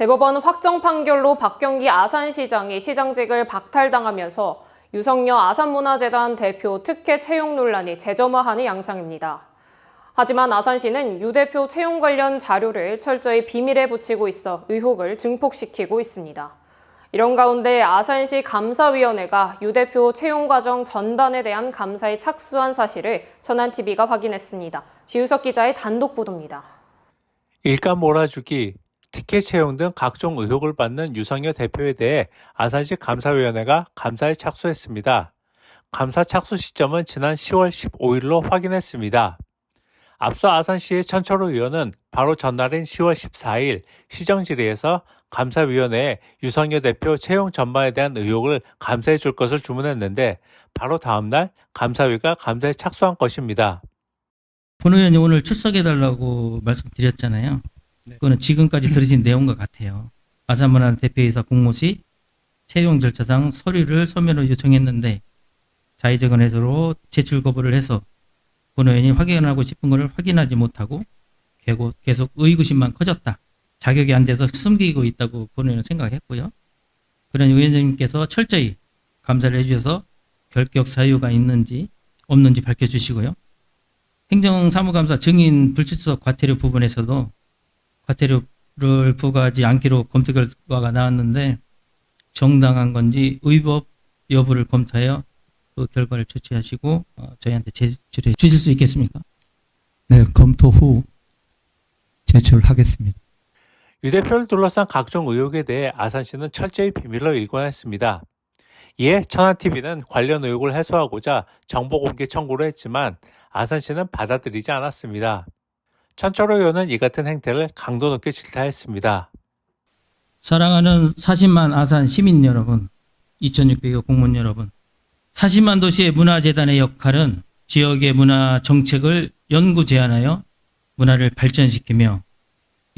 대법원 확정 판결로 박경기 아산시장이 시장직을 박탈당하면서 유성여 아산문화재단 대표 특혜 채용 논란이 재점화하는 양상입니다. 하지만 아산시는 유 대표 채용 관련 자료를 철저히 비밀에 붙이고 있어 의혹을 증폭시키고 있습니다. 이런 가운데 아산시 감사위원회가 유 대표 채용 과정 전반에 대한 감사에 착수한 사실을 천안TV가 확인했습니다. 지우석 기자의 단독 보도입니다. 일감 몰아주기, 티켓 채용 등 각종 의혹을 받는 유성여 대표에 대해 아산시 감사위원회가 감사에 착수했습니다. 감사 착수 시점은 지난 10월 15일로 확인했습니다. 앞서 아산시의 천철호 의원은 바로 전날인 10월 14일 시정 질의에서 감사위원회에 유성여 대표 채용 전반에 대한 의혹을 감사해 줄 것을 주문했는데 바로 다음날 감사위가 감사에 착수한 것입니다. 본 의원이 오늘 출석해달라고 말씀드렸잖아요. 그거는 지금까지 들으신 내용과 같아요. 아산문화 대표이사 공모 시 채용 절차상 서류를 서면으로 요청했는데 자의적인 해서로 제출 거부를 해서 본 의원이 확인하고 싶은 것을 확인하지 못하고 계속, 의구심만 커졌다. 자격이 안 돼서 숨기고 있다고 본 의원은 생각했고요. 그런 위원장님께서 철저히 감사를 해주셔서 결격 사유가 있는지 없는지 밝혀주시고요. 행정사무감사 증인 불출석 과태료 부분에서도 과태료를 부과하지 않기로 검토 결과가 나왔는데 정당한 건지 의법 여부를 검토하여 그 결과를 조치하시고 어, 저희한테 제출해 주실 수 있겠습니까? 네, 검토 후 제출하겠습니다. 유 대표를 둘러싼 각종 의혹에 대해 아산시는 철저히 비밀로 일관했습니다. 이에 천안TV는 관련 의혹을 해소하고자 정보 공개 청구를 했지만 아산시는 받아들이지 않았습니다. 천철호 의원은 이 같은 행태를 강도 높게 질타했습니다. 사랑하는 40만 아산 시민 여러분, 2600여 공무원 여러분, 40만 도시의 문화재단의 역할은 지역의 문화 정책을 연구 제안하여 문화를 발전시키며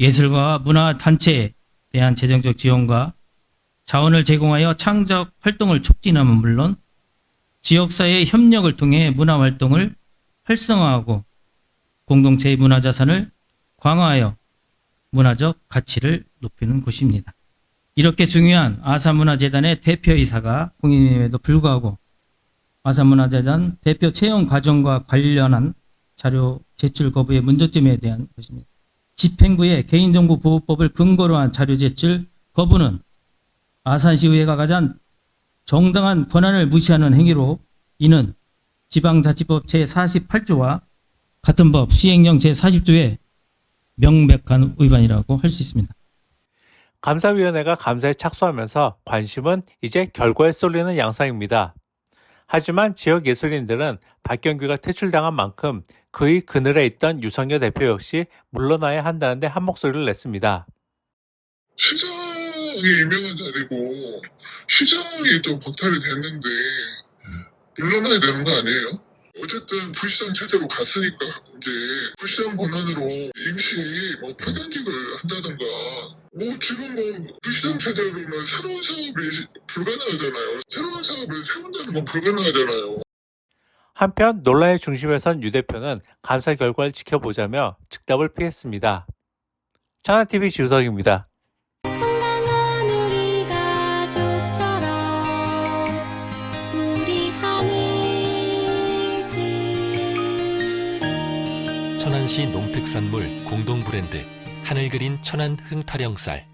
예술과 문화 단체에 대한 재정적 지원과 자원을 제공하여 창작 활동을 촉진하면 물론 지역사회의 협력을 통해 문화 활동을 활성화하고 공동체의 문화 자산을 강화하여 문화적 가치를 높이는 곳입니다. 이렇게 중요한 아산문화재단의 대표이사가 공인임에도 불구하고 아산문화재단 대표 채용 과정과 관련한 자료 제출 거부의 문제점에 대한 것입니다. 집행부의 개인정보 보호법을 근거로 한 자료 제출 거부는 아산시의회가 가장 정당한 권한을 무시하는 행위로 이는 지방자치법 제48조와 같은 법 시행령 제40조의 명백한 위반이라고 할 수 있습니다. 감사위원회가 감사에 착수하면서 관심은 이제 결과에 쏠리는 양상입니다. 하지만 지역 예술인들은 박경규가 퇴출당한 만큼 그의 그늘에 있던 유성여 대표 역시 물러나야 한다는데 한 목소리를 냈습니다. 시장이 유명한 자리고 시장이 또 박탈이 됐는데 물러나야 되는 거 아니에요? 어쨌든 부시장 체제로 갔으니까 이제 부시장 권한으로 임시 뭐 파견직을 한다든가 뭐 지금 뭐 부시장 체제로는 새로운 사업이 불가능하잖아요. 새로운 사업을 세운다는 건 불가능하잖아요. 한편 논란의 중심에 선 유 대표는 감사 결과를 지켜보자며 즉답을 피했습니다. 천안TV 지우석입니다. 천안시 농특산물 공동 브랜드. 하늘 그린 천안 흥타령쌀